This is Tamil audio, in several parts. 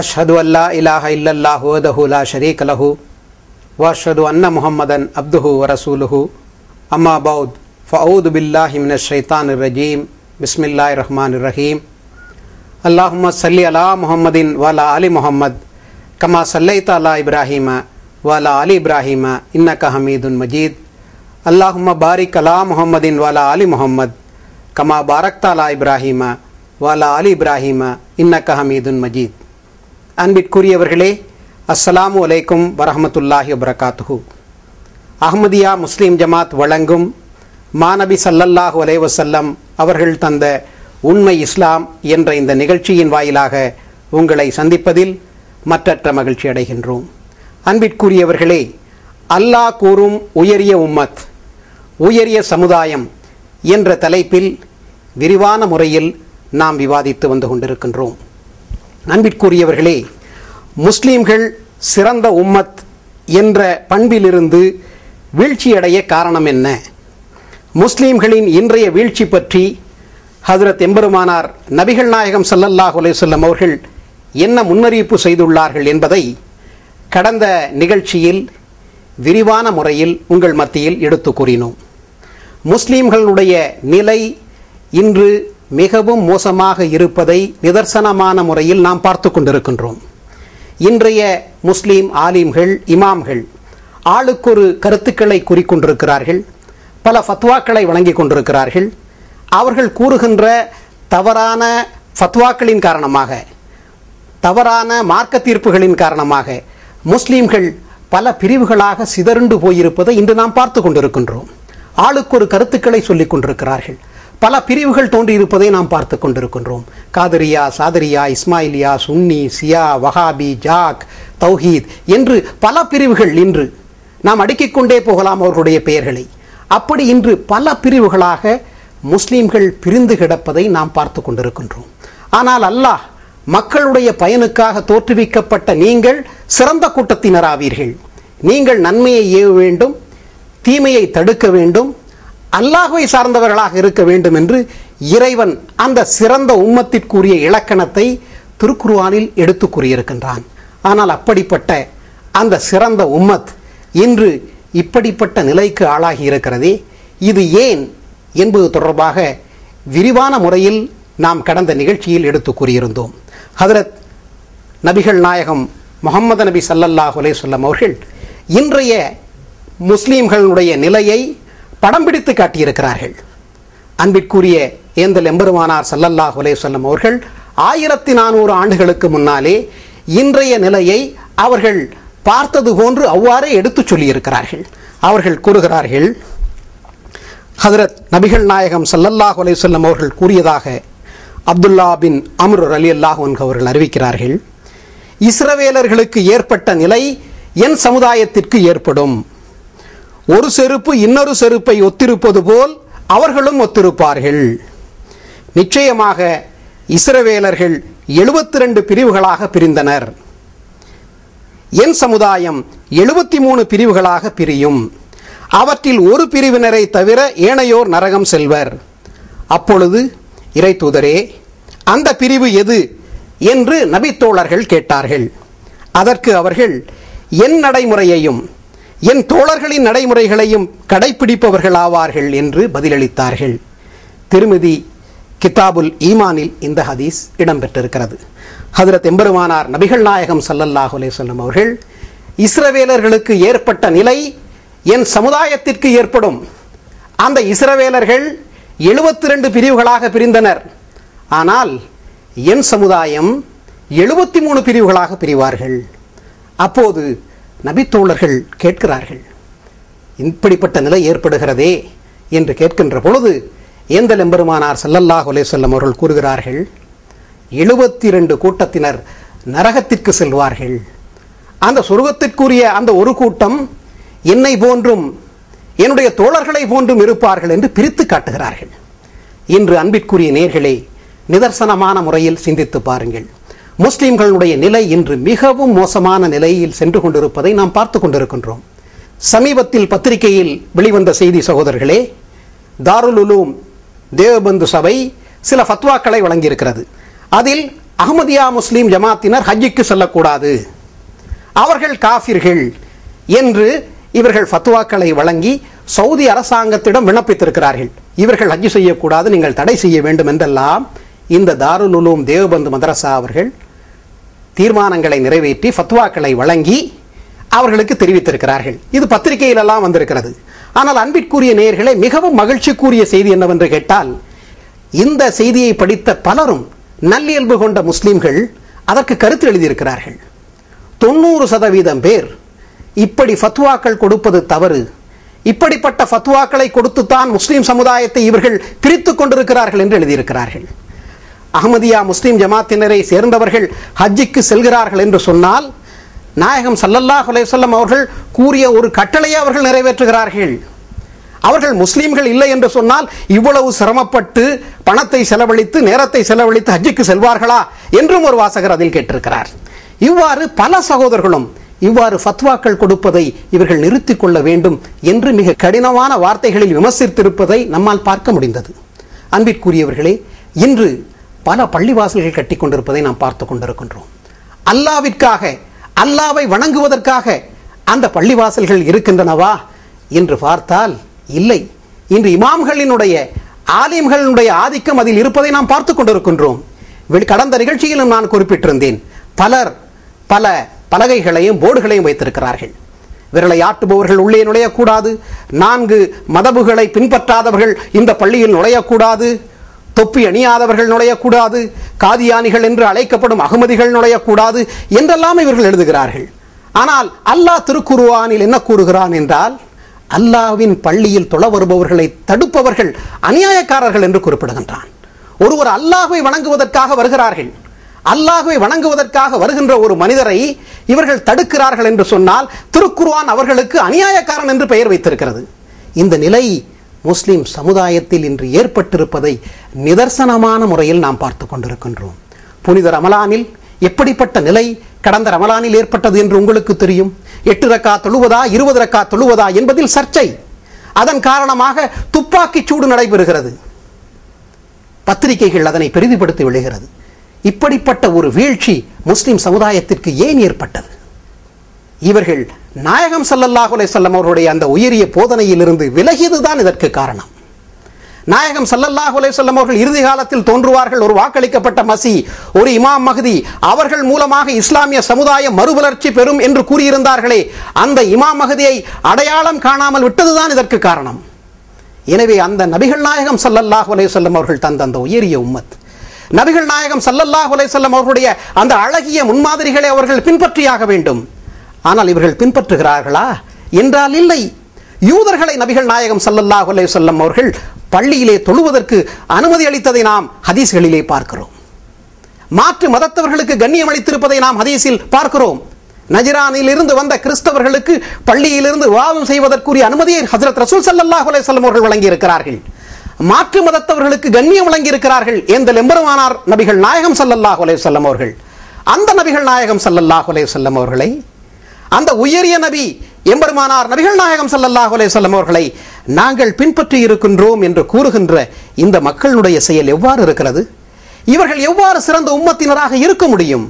أشهد أن لا إله إلا الله وحده لا شريك له وأشهد أن محمدا عبده ورسوله. أما بعد فأعوذ بالله من الشيطان الرجيم. بسم الله الرحمن الرحيم. اللهم صل على محمد وعلى آل محمد كما صليت على إبراهيم وعلى آل إبراهيم إنك حميد مجيد. اللهم بارك على محمد وعلى آل محمد كما باركت على إبراهيم وعلى آل إبراهيم إنك حميد مجيد. அன்பிற்குரியவர்களே அஸ்ஸலாமு அலைக்கும் வரஹமத்துல்லாஹி வபரகாத்துஹு. அஹ்மதியா முஸ்லீம் ஜமாத் வழங்கும் மாநபி சல்லல்லாஹு அலைவசல்லம் அவர்கள் தந்த உண்மை இஸ்லாம் என்ற இந்த நிகழ்ச்சியின் வாயிலாக உங்களை சந்திப்பதில் மற்றற்ற மகிழ்ச்சி அடைகின்றோம். அன்பிற்குரியவர்களே அல்லாஹ் கூறும் உயரிய உம்மத் உயரிய சமுதாயம் என்ற தலைப்பில் விரிவான முறையில் நாம் விவாதித்து வந்து கொண்டிருக்கின்றோம். அன்பிற்குரியவர்களே முஸ்லீம்கள் சிறந்த உம்மத் என்ற பண்பிலிருந்து வீழ்ச்சியடைய காரணம் என்ன? முஸ்லீம்களின் இன்றைய வீழ்ச்சி பற்றி ஹதரத் எம்பெருமானார் நபிகள் நாயகம் சல்லல்லாஹ் அலைவல்லம் அவர்கள் என்ன முன்னறிவிப்பு செய்துள்ளார்கள் என்பதை கடந்த நிகழ்ச்சியில் விரிவான முறையில் உங்கள் மத்தியில் எடுத்து கூறினோம். முஸ்லீம்களுடைய நிலை இன்று மிகவும் மோசமாக இருப்பதை நிதர்சனமான முறையில் நாம் பார்த்து கொண்டிருக்கின்றோம். இன்றைய முஸ்லீம் ஆலிம்கள் இமாம்கள் ஆளுக்கொரு கருத்துக்களை கூறிக்கொண்டிருக்கிறார்கள் பல ஃபத்வாக்களை வழங்கி கொண்டிருக்கிறார்கள். அவர்கள் கூறுகின்ற தவறான ஃபத்வாக்களின் காரணமாக தவறான மார்க்க தீர்ப்புகளின் காரணமாக முஸ்லீம்கள் பல பிரிவுகளாக சிதறுண்டு போயிருப்பதை இன்று நாம் பார்த்து கொண்டிருக்கின்றோம். ஆளுக்கு ஒரு கருத்துக்களை சொல்லிக் கொண்டிருக்கிறார்கள். பல பிரிவுகள் தோன்றியிருப்பதை நாம் பார்த்து கொண்டிருக்கின்றோம். காதரியா சாதரியா இஸ்மாயிலியா சுன்னி சியா வஹாபி ஜாக் தௌஹீத் என்று பல பிரிவுகள் இன்று நாம் அடுக்கிக்கொண்டே போகலாம் அவர்களுடைய பெயர்களை. அப்படி இன்று பல பிரிவுகளாக முஸ்லீம்கள் பிரிந்து கிடப்பதை நாம் பார்த்து கொண்டிருக்கின்றோம். ஆனால் அல்லாஹ் மக்களுடைய பயனுக்காக தோற்றுவிக்கப்பட்ட நீங்கள் சிறந்த கூட்டத்தினராவீர்கள். நீங்கள் நன்மையை ஏவ வேண்டும் தீமையை தடுக்க வேண்டும் அல்லாஹுவை சார்ந்தவர்களாக இருக்க வேண்டும் என்று இறைவன் அந்த சிறந்த உம்மத்திற்குரிய இலக்கணத்தை திருக்குருவானில் எடுத்து கூறியிருக்கின்றான். ஆனால் அப்படிப்பட்ட அந்த சிறந்த உம்மத் இன்று இப்படிப்பட்ட நிலைக்கு ஆளாகி இருக்கிறதே. இது ஏன் என்பது தொடர்பாக விரிவான முறையில் நாம் கடந்த நிகழ்ச்சியில் எடுத்து கூறியிருந்தோம். ஹதரத் நபிகள் நாயகம் முகமது நபி சல்லல்லாஹ் அலேசல்லம் அவர்கள் இன்றைய முஸ்லீம்களுடைய நிலையை படம் பிடித்து காட்டியிருக்கிறார்கள். அன்பிற்குரிய ஏந்தல் எம்பெருமானார் சல்லல்லாஹ் அலேசல்லம் அவர்கள் ஆயிரத்தி நானூறு ஆண்டுகளுக்கு முன்னாலே இன்றைய நிலையை அவர்கள் பார்த்தது போன்று அவ்வாறே எடுத்துச் சொல்லியிருக்கிறார்கள். அவர்கள் கூறுகிறார்கள் ஹதரத் நபிகள் நாயகம் சல்லல்லாஹ் அலைவல்லம் அவர்கள் கூறியதாக அப்துல்லா பின் அம்ரு அலி அல்லாஹ் அவர்கள் அறிவிக்கிறார்கள் இஸ்ரவேலர்களுக்கு ஏற்பட்ட நிலை என் சமுதாயத்திற்கு ஏற்படும். ஒரு செருப்பு இன்னொரு செருப்பை ஒத்திருப்பது போல் அவர்களும் ஒத்திருப்பார்கள். நிச்சயமாக இஸ்ரவேலர்கள் எழுபத்தி ரெண்டு பிரிவுகளாக பிரிந்தனர். என் சமுதாயம் எழுபத்தி மூணு பிரிவுகளாக பிரியும். அவற்றில் ஒரு பிரிவினரை தவிர ஏனையோர் நரகம் செல்வர். அப்பொழுது இறை தூதரே அந்த பிரிவு எது என்று நபித்தோழர்கள் கேட்டார்கள். அதற்கு அவர்கள் என் நடைமுறையையும் என் தோழர்களின் நடைமுறைகளையும் கடைபிடிப்பவர்கள் ஆவார்கள் என்று பதிலளித்தார்கள். திருமதி கிதாபுல் ஈமானில் இந்த ஹதீஸ் இடம்பெற்றிருக்கிறது. ஹதரத் எம்பெருமானார் நபிகள் நாயகம் சல்லல்லாஹு அலேசல்லம் அவர்கள் இஸ்ரவேலர்களுக்கு ஏற்பட்ட நிலை என் சமுதாயத்திற்கு ஏற்படும். அந்த இஸ்ரவேலர்கள் எழுபத்தி ரெண்டு பிரிவுகளாக பிரிந்தனர். ஆனால் என் சமுதாயம் எழுபத்தி மூணு பிரிவுகளாக பிரிவார்கள். அப்போது நபித்தோழர்கள் கேட்கிறார்கள். இப்படிப்பட்ட நிலை ஏற்படுகிறதே என்று கேட்கின்ற பொழுது ஏந்தல் எம்பெருமானார் சல்லல்லாஹ் அலேசல்லம் அவர்கள் கூறுகிறார்கள் எழுபத்தி ரெண்டு கூட்டத்தினர் நரகத்திற்கு செல்வார்கள். அந்த சொர்க்கத்திற்குரிய அந்த ஒரு கூட்டம் என்னை போன்றும் என்னுடைய தோழர்களை போன்றும் இருப்பார்கள் என்று பிரித்து காட்டுகிறார்கள். இன்று அன்பிற்குரிய நேர்களே நிதர்சனமான முறையில் சிந்தித்து பாருங்கள். முஸ்லிம்களுடைய நிலை இன்று மிகவும் மோசமான நிலையில் சென்று கொண்டிருப்பதை நாம் பார்த்து கொண்டிருக்கின்றோம். சமீபத்தில் பத்திரிகையில் வெளிவந்த செய்தி சகோதரர்களே தாருல் உலூம் தேவபந்து சபை சில ஃபத்வாக்களை வழங்கியிருக்கிறது. அதில் அகமதியா முஸ்லீம் ஜமாத்தினர் ஹஜ்ஜிக்கு செல்லக்கூடாது. அவர்கள் காஃபிர்கள் என்று இவர்கள் ஃபத்வாக்களை வழங்கி சவுதி அரசாங்கத்திடம் விண்ணப்பித்திருக்கிறார்கள். இவர்கள் ஹஜ்ஜு செய்யக்கூடாது நீங்கள் தடை செய்ய வேண்டும் என்றெல்லாம் இந்த தாருலுலூம் தேவபந்து மதரசா அவர்கள் தீர்மானங்களை நிறைவேற்றி ஃபத்வாக்களை வழங்கி அவர்களுக்கு தெரிவித்திருக்கிறார்கள். இது பத்திரிகையிலெல்லாம் வந்திருக்கிறது. ஆனால் அன்பிற்குரிய நேயர்களே மிகவும் மகிழ்ச்சிக்குரிய செய்தி என்னவென்று கேட்டால் இந்த செய்தியை படித்த பலரும் நல்லியல்பு கொண்ட முஸ்லீம்கள் அதற்கு கருத்து எழுதியிருக்கிறார்கள். தொண்ணூறு சதவீதம் பேர் இப்படி ஃபத்வாக்கள் கொடுப்பது தவறு. இப்படிப்பட்ட ஃபத்வாக்களை கொடுத்துத்தான் முஸ்லீம் சமுதாயத்தை இவர்கள் பிரித்துக் கொண்டிருக்கிறார்கள் என்று எழுதியிருக்கிறார்கள். அகமதியா முஸ்லீம் ஜமாத்தினரை சேர்ந்தவர்கள் ஹஜ்ஜிக்கு செல்கிறார்கள் என்று சொன்னால் நாயகம் சல்லல்லாஹ் அலைவல்லம் அவர்கள் கூறிய ஒரு கட்டளையை அவர்கள் நிறைவேற்றுகிறார்கள். அவர்கள் முஸ்லீம்கள் இல்லை என்று சொன்னால் இவ்வளவு சிரமப்பட்டு பணத்தை செலவழித்து நேரத்தை செலவழித்து ஹஜ்ஜுக்கு செல்வார்களா என்றும் ஒரு வாசகர் அதில் கேட்டிருக்கிறார். இவ்வாறு பல சகோதரர்களும் இவ்வாறு ஃபத்வாக்கள் கொடுப்பதை இவர்கள் நிறுத்திக் கொள்ள வேண்டும் என்று மிக கடினமான வார்த்தைகளில் விமர்சித்திருப்பதை நம்மால் பார்க்க முடிந்தது. அன்பிற்குரியவர்களே இன்று பல பள்ளிவாசல்கள் கட்டி கொண்டிருப்பதை நாம் பார்த்து கொண்டிருக்கின்றோம். அல்லாவிற்காக அல்லாவை வணங்குவதற்காக அந்த பள்ளிவாசல்கள் இருக்கின்றனவா என்று பார்த்தால் இல்லை. இன்று இமாம்களினுடைய ஆலிம்களினுடைய ஆதிக்கம் அதில் இருப்பதை நாம் பார்த்து கொண்டிருக்கின்றோம். கடந்த நிகழ்ச்சியிலும் நான் குறிப்பிட்டிருந்தேன். பலர் பல பலகைகளையும் போர்டுகளையும் வைத்திருக்கிறார்கள். விரலை ஆட்டுபவர்கள் உள்ளே நுழையக்கூடாது. நான்கு மதபுகளை பின்பற்றாதவர்கள் இந்த பள்ளியில் நுழையக்கூடாது. தொப்பி அணியாதவர்கள் நுழையக்கூடாது காதியானிகள் என்று அழைக்கப்படும் அகமதிகள் நுழையக்கூடாது என்றெல்லாம் இவர்கள் எழுதுகிறார்கள். ஆனால் அல்லாஹ் திருக்குருவானில் என்ன கூறுகிறான் என்றால் அல்லாஹ்வின் பள்ளியில் தொழ வருபவர்களை தடுப்பவர்கள் அநியாயக்காரர்கள் என்று குறிப்பிடுகின்றான். ஒருவர் அல்லாஹை வணங்குவதற்காக வருகிறார்கள். அல்லாஹுவை வணங்குவதற்காக வருகின்ற ஒரு மனிதரை இவர்கள் தடுக்கிறார்கள் என்று சொன்னால் திருக்குருவான் அவர்களுக்கு அநியாயக்காரன் என்று பெயர் வைத்திருக்கிறது. இந்த நிலை முஸ்லிம் சமுதாயத்தில் இன்று ஏற்பட்டிருப்பதை நிதர்சனமான முறையில் நாம் பார்த்து கொண்டிருக்கின்றோம். புனித ரமலானில் எப்படிப்பட்ட நிலை கடந்த ரமலானில் ஏற்பட்டது என்று உங்களுக்கு தெரியும்? எட்டு ரக்கா தொழுவதா இருபது ரக்கா தொழுவதா என்பதில் சர்ச்சை. அதன் காரணமாக துப்பாக்கிச் சூடு நடைபெறுகிறது. பத்திரிகைகள் அதனை பெரிதுபடுத்தி விழுகிறது. இப்படிப்பட்ட ஒரு வீழ்ச்சி முஸ்லிம் சமுதாயத்திற்கு ஏன் ஏற்பட்டது? இவர்கள் நாயகம் ஸல்லல்லாஹு அலைஹி அவர்களுடைய அந்த உயரிய போதனையிலிருந்து விலகியதுதான் இதற்கு காரணம். நாயகம் ஸல்லல்லாஹு அலைஹி அவர்கள் இறுதி காலத்தில் தோன்றுவார்கள் ஒரு வாக்களிக்கப்பட்ட மசி ஒரு இமாம் மகதி அவர்கள் மூலமாக இஸ்லாமிய சமுதாயம் மறுவளர்ச்சி பெறும் என்று கூறியிருந்தார்களே அந்த இமாம் மகதியை அடையாளம் காணாமல் விட்டதுதான் இதற்கு காரணம். எனவே அந்த நபிகள் நாயகம் ஸல்லல்லாஹு அலைஹி அவர்கள் தந்த அந்த உயரிய உம்மத் நபிகள் நாயகம் ஸல்லல்லாஹு அலைஹி அவர்களுடைய அந்த அழகிய முன்மாதிரிகளை அவர்கள் பின்பற்றியாக வேண்டும். ஆனால் இவர்கள் பின்பற்றுகிறார்களா? என்றால் இல்லை. யூதர்களை நபிகள் நாயகம் சல்லல்லாஹ் அலே சொல்லம் அவர்கள் பள்ளியிலே தொழுவதற்கு அனுமதி அளித்ததை நாம் ஹதீஸ்களிலே பார்க்கிறோம். மாற்று மதத்தவர்களுக்கு கண்ணியம் அளித்திருப்பதை நாம் ஹதீஸில் பார்க்கிறோம். நஜிரானில் இருந்து வந்த கிறிஸ்தவர்களுக்கு பள்ளியிலிருந்து வாதம் செய்வதற்குரிய அனுமதியை ஹசரத் ரசூல் சல்லாஹ் அலே சொல்லம் அவர்கள் வழங்கியிருக்கிறார்கள். மாற்று மதத்தவர்களுக்கு கண்ணியம் வழங்கி இருக்கிறார்கள் எந்த எம்பெருமானார் நபிகள் நாயகம் சல்லல்லாஹ் அலே சொல்லம் அவர்கள். அந்த நபிகள் நாயகம் சல்லல்லாஹ் அலே சொல்லம் அவர்களை அந்த உயரிய நபி எம்பெருமானார் நபிகள் நாயகம் ஸல்லல்லாஹு அலேசல்லம் அவர்களை நாங்கள் பின்பற்றி இருக்கின்றோம் என்று கூறுகின்ற இந்த மக்களுடைய செயல் எவ்வாறு இருக்கிறது? இவர்கள் எவ்வாறு சிறந்த உம்மத்தினராக இருக்க முடியும்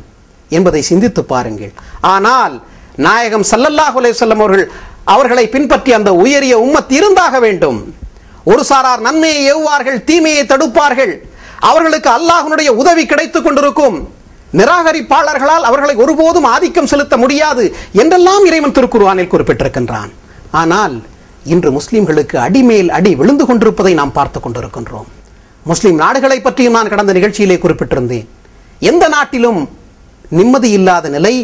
என்பதை சிந்தித்து பாருங்கள். ஆனால் நாயகம் ஸல்லல்லாஹு அலேசல்லம் அவர்கள் அவர்களை பின்பற்றி அந்த உயரிய உம்மத் இருந்தாக வேண்டும். ஒரு சாரார் நன்மையை ஏவுவார்கள் தீமையை தடுப்பார்கள். அவர்களுக்கு அல்லாஹனுடைய உதவி கிடைத்துக் கொண்டிருக்கும். நிராகரிப்பாளர்களால் அவர்களை ஒருபோதும் ஆதிக்கம் செலுத்த முடியாது என்றெல்லாம் இறைவன் திருக்குருவானில் குறிப்பிட்டிருக்கின்றான். ஆனால் இன்று முஸ்லிம்களுக்கு அடிமேல் அடி விழுந்து கொண்டிருப்பதை நாம் பார்த்து கொண்டிருக்கின்றோம். முஸ்லிம் நாடுகளை பற்றியும் நான் கடந்த நிகழ்ச்சியிலே குறிப்பிட்டிருந்தேன். எந்த நாட்டிலும் நிம்மதி இல்லாத நிலை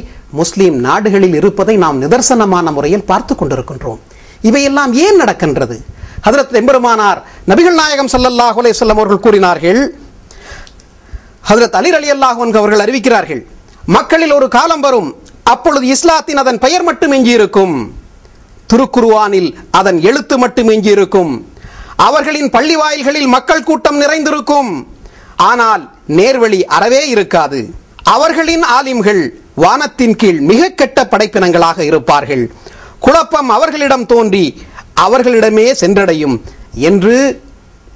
முஸ்லிம் நாடுகளில் இருப்பதை நாம் நிதர்சனமான முறையில் பார்த்து கொண்டிருக்கின்றோம். இவையெல்லாம் ஏன் நடக்கின்றது? ஹதரத் எம்பெருமானார் நபிகள் நாயகம் ஸல்லல்லாஹு அலைஹி அவர்கள் கூறினார்கள் ஹதரத் அலிர் அலி அல்லாஹன் அவர்கள் அறிவிக்கிறார்கள் மக்களில் ஒரு காலம் வரும் அப்பொழுது இஸ்லாத்தின் அதன் பெயர் மட்டும் எஞ்சியிருக்கும். திருக்குருவானில் அதன் எழுத்து மட்டும் எஞ்சியிருக்கும். அவர்களின் பள்ளி வாயில்களில் மக்கள் கூட்டம் நிறைந்திருக்கும். ஆனால் நேர்வழி அறவே இருக்காது. அவர்களின் ஆலிம்கள் வானத்தின் கீழ் மிக கெட்ட படைப்பினங்களாக இருப்பார்கள். குழப்பம் அவர்களிடம் தோன்றி அவர்களிடமே சென்றடையும் என்று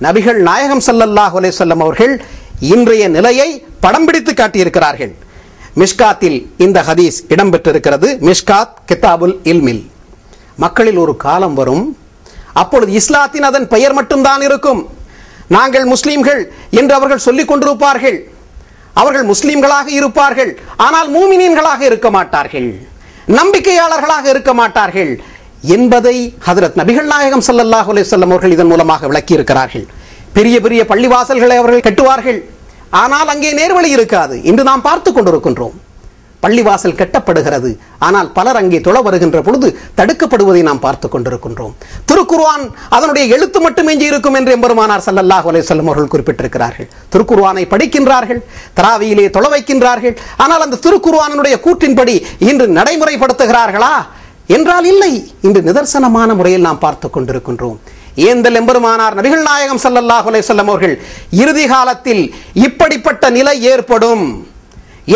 நபிகள் நாயகம் சல்லல்லாஹ் அலே சொல்லம் அவர்கள் இன்றைய நிலையை படம் பிடித்து காட்டியிருக்கிறார்கள். மிஷ்காத்தில் இந்த ஹதீஸ் இடம்பெற்றிருக்கிறது. மிஷ்காத் கித்தாபுல் இல்மில். மக்களில் ஒரு காலம் வரும். அப்பொழுது இஸ்லாத்தின் அதன் பெயர் மட்டும்தான் இருக்கும். நாங்கள் முஸ்லீம்கள் என்று அவர்கள் சொல்லிக் கொண்டிருப்பார்கள். அவர்கள் முஸ்லீம்களாக இருப்பார்கள். ஆனால் மூமினீன்களாக இருக்க மாட்டார்கள். நம்பிக்கையாளர்களாக இருக்க மாட்டார்கள். என்பதை ஹதரத் நபிகள் நாயகம் ஸல்லல்லாஹு அலைஹி அவர்கள் இதன் மூலமாக விளக்கி இருக்கிறார்கள் பெரிய பெரிய பள்ளிவாசல்களை அவர்கள் கட்டுவார்கள். ஆனால் அங்கே நேர்வழி இருக்காது இன்று நாம் பார்த்து கொண்டிருக்கின்றோம். பள்ளிவாசல் கட்டப்படுகிறது. ஆனால் பலர் அங்கே தொழ வருகின்ற பொழுது தடுக்கப்படுவதை நாம் பார்த்து கொண்டிருக்கின்றோம். திருக்குர்வான் அதனுடைய எழுத்து மட்டும் எஞ்சி இருக்கும் என்று எம்பெருமானார் சல்லல்லாஹ் அலைஹி வஸல்லம் அவர்கள் குறிப்பிட்டிருக்கிறார்கள். திருக்குர்வானை படிக்கின்றார்கள் தராவியிலே தொழ வைக்கின்றார்கள். ஆனால் அந்த திருக்குர்ஆனுடைய கூற்றின்படி இன்று நடைமுறைப்படுத்துகிறார்களா? என்றால் இல்லை. இன்று நிதர்சனமான முறையில் நாம் பார்த்து கொண்டிருக்கின்றோம். ஏந்தல் எம்பெருமானார் நபிகள் நாயகம் சல்லல்லாஹ் அலைஹி அவர்கள் இறுதி காலத்தில் இப்படிப்பட்ட நிலை ஏற்படும்.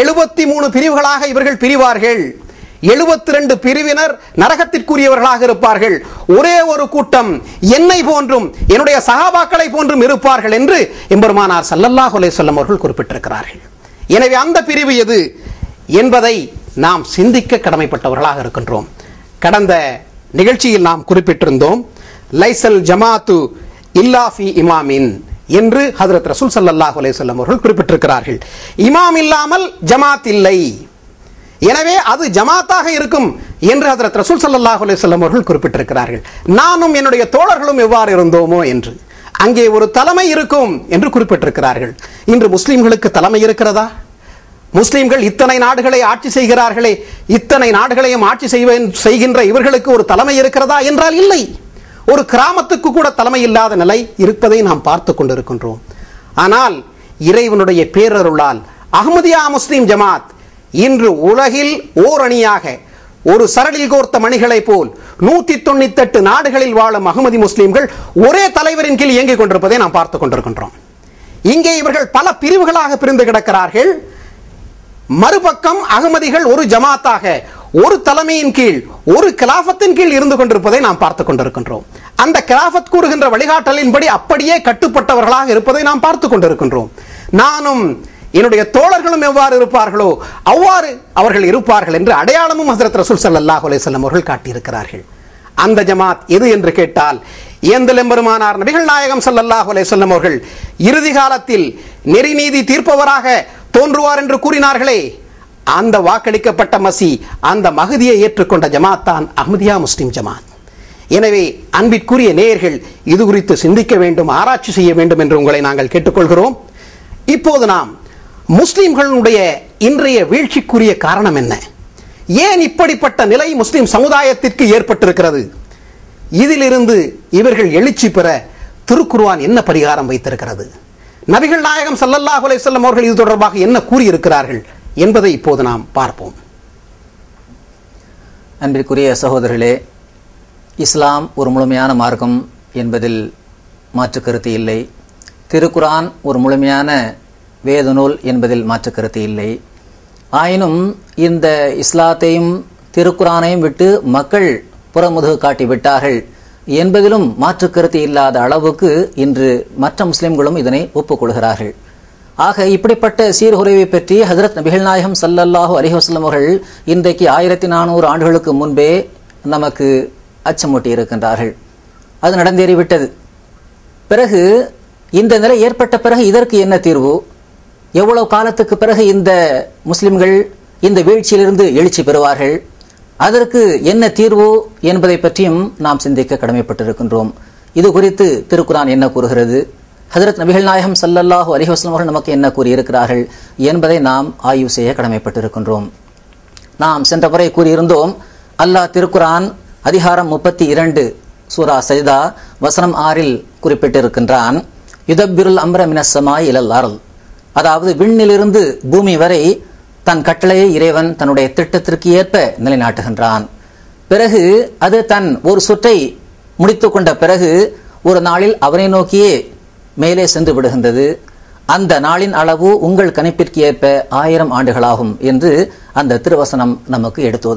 எழுபத்தி மூணு பிரிவுகளாக இவர்கள் பிரிவார்கள். எழுபத்தி ரெண்டு பிரிவினர் நரகத்திற்குரியவர்களாக இருப்பார்கள். ஒரே ஒரு கூட்டம் என்னை போன்றும் என்னுடைய சகாபாக்களை போன்றும் இருப்பார்கள் என்று எம்பெருமானார் சல்லல்லாஹ் அலைஹி அவர்கள் குறிப்பிட்டிருக்கிறார்கள். எனவே அந்த பிரிவு எது என்பதை நாம் சிந்திக்க கடமைப்பட்டவர்களாக இருக்கின்றோம். கடந்த நிகழ்ச்சியில் நாம் குறிப்பிட்டிருந்தோம் லைசல் ஜமாத்து இல்லாஃபி இமாமின் என்று ஹதரத் ரசூல் சல்லாஹ் அலைஹி அவர்கள் குறிப்பிட்டிருக்கிறார்கள். இமாம் இல்லாமல் ஜமாத் இல்லை. எனவே அது ஜமாத்தாக இருக்கும் என்று ஹதரத் ரசூல் சல்லாஹ் அலைஹி அவர்கள் குறிப்பிட்டிருக்கிறார்கள். நானும் என்னுடைய தோழர்களும் எவ்வாறு இருந்தோமோ என்று. அங்கே ஒரு தலைமை இருக்கும் என்று குறிப்பிட்டிருக்கிறார்கள். இன்று முஸ்லிம்களுக்கு தலைமை இருக்கிறதா? முஸ்லிம்கள் இத்தனை நாடுகளை ஆட்சி செய்கிறார்களே இத்தனை நாடுகளையும் ஆட்சி செய்வேன் செய்கின்ற இவர்களுக்கு ஒரு தலைமை இருக்கிறதா என்றால் இல்லை. ஒரு கிராமத்துக்கு கூட தலைமை இல்லாத நிலை இருப்பதை நாம் பார்த்து கொண்டிருக்கின்றோம். ஆனால் இறைவனுடைய பேரருளால் அகமதியா முஸ்லீம் ஜமாத் இன்று உலகில் ஓரணியாக ஒரு சரடில் கோர்த்த மணிகளை போல் நூத்தி தொண்ணூத்தெட்டு நாடுகளில் வாழும் அகமதி முஸ்லிம்கள் ஒரே தலைவரின் கீழ் இயங்கிக் கொண்டிருப்பதை நாம் பார்த்துக் கொண்டிருக்கின்றோம். இங்கே இவர்கள் பல பிரிவுகளாக பிரிந்து கிடக்கிறார்கள். மறுபக்கம் அகமதிகள் ஒரு ஜமாத்தாக ஒரு தலைமையின் கீழ் ஒரு கிலாபத்தின் கீழ் இருந்து கொண்டிருப்பதை நாம் பார்த்துக் கொண்டிருக்கின்றோம். அந்த கிலாஃபத் கூறுகின்ற வழிகாட்டலின்படி அப்படியே கட்டுப்பட்டவர்களாக இருப்பதை நாம் பார்த்துக் கொண்டிருக்கின்றோம். நானும் என்னுடைய தோழர்களும் எவ்வாறு இருப்பார்களோ அவ்வாறு அவர்கள் இருப்பார்கள் என்று அடையாளமும் ஹசரத் ரசூல் சல்லாஹ் அலைஹி அவர்கள் காட்டியிருக்கிறார்கள். அந்த ஜமாத் எது என்று கேட்டால் ஏந்தல் எம்பெருமானார் நபிகள் நாயகம் சல்லல்லாஹ் அலைஹி அவர்கள் இறுதி காலத்தில் நெறிநீதி தீர்ப்பவராக தோன்றுவார் என்று கூறினார்களே அந்த வாக்களிக்கப்பட்ட மசி அந்த மகுதியை ஏற்றுக்கொண்ட ஜமாத் தான் அஹ்மதியா முஸ்லிம் ஜமாத். எனவே அன்பிற்குரிய நேயர்கள் இது குறித்து சிந்திக்க வேண்டும் ஆராய்ச்சி செய்ய வேண்டும் என்று உங்களை நாங்கள் கேட்டுக்கொள்கிறோம். இப்போது நாம் முஸ்லிம்களுடைய இன்றைய வீழ்ச்சிக்குரிய காரணம் என்ன? ஏன் இப்படிப்பட்ட நிலை முஸ்லிம் சமுதாயத்திற்கு ஏற்பட்டிருக்கிறது? இதிலிருந்து இவர்கள் எழுச்சி பெற திருக்குர்வான் என்ன பரிகாரம் வைத்திருக்கிறது? நபிகள் நாயகம் சல்லல்லாஹ் அலைஹி அவர்கள் இது தொடர்பாக என்ன கூறியிருக்கிறார்கள் என்பதை இப்போது நாம் பார்ப்போம். அன்பிற்குரிய சகோதரர்களே இஸ்லாம் ஒரு முழுமையான மார்க்கம் என்பதில் மாற்று கருத்து இல்லை. திருக்குரான் ஒரு முழுமையான வேத நூல் என்பதில் மாற்று கருத்து இல்லை. ஆயினும் இந்த இஸ்லாத்தையும் திருக்குரானையும் விட்டு மக்கள் புறமுதுகு காட்டி விட்டார்கள் என்பதிலும் மாற்று கருத்து இல்லாத அளவுக்கு இன்று மற்ற முஸ்லிம்களும் இதனை ஒப்புக்கொள்கிறார்கள் ஆக இப்படிப்பட்ட சீர்குறைவை பற்றி ஹசரத் நபிகள் நாயகம் சல்லல்லாஹு அலிஹஸ்லம் அவர்கள் இன்றைக்கு ஆயிரத்தி நானூறு ஆண்டுகளுக்கு முன்பே நமக்கு அச்சமூட்டி இருக்கின்றார்கள். அது நடந்தேறிவிட்டது பிறகு இந்த நிலை ஏற்பட்ட பிறகு இதற்கு என்ன தீர்வு? எவ்வளவு காலத்துக்கு பிறகு இந்த முஸ்லிம்கள் இந்த வீழ்ச்சியிலிருந்து எழுச்சி பெறுவார்கள்? அதற்கு என்ன தீர்வு என்பதை பற்றியும் நாம் சிந்திக்க கடமைப்பட்டிருக்கின்றோம். இது குறித்து திருக்குரான் என்ன கூறுகிறது? ஹதரத் நபிகள் நாயகம் சல்லல்லாஹு அலிஹஸ்லம் அவர்கள் நமக்கு என்ன கூறியிருக்கிறார்கள் என்பதை நாம் ஆய்வு செய்ய கடமைப்பட்டிருக்கின்றோம். நாம் சென்ற முறை கூறியிருந்தோம் அல்லாஹ் திருக்குரான் அதிகாரம் முப்பத்தி இரண்டு சூரா சஜிதா வசனம் ஆறில் குறிப்பிட்டிருக்கின்றான் யுதப்பிருள் அம்ரமினசமாய் இலல் அருள். அதாவது விண்ணிலிருந்து பூமி வரை தன் கட்டளையை இறைவன் தன்னுடைய திட்டத்திற்கு ஏற்ப நிலைநாட்டுகின்றான். பிறகு அது தன் ஒரு சுற்றை முடித்து கொண்ட பிறகு ஒரு நாளில் அவனை நோக்கியே மேலே சென்று விடுகின்றது. அந்த நாளின் அளவு உங்கள் கணிப்பிற்கு ஏற்ப ஆயிரம் ஆண்டுகளாகும் என்று அந்த திருவசனம் நமக்கு எடுத்து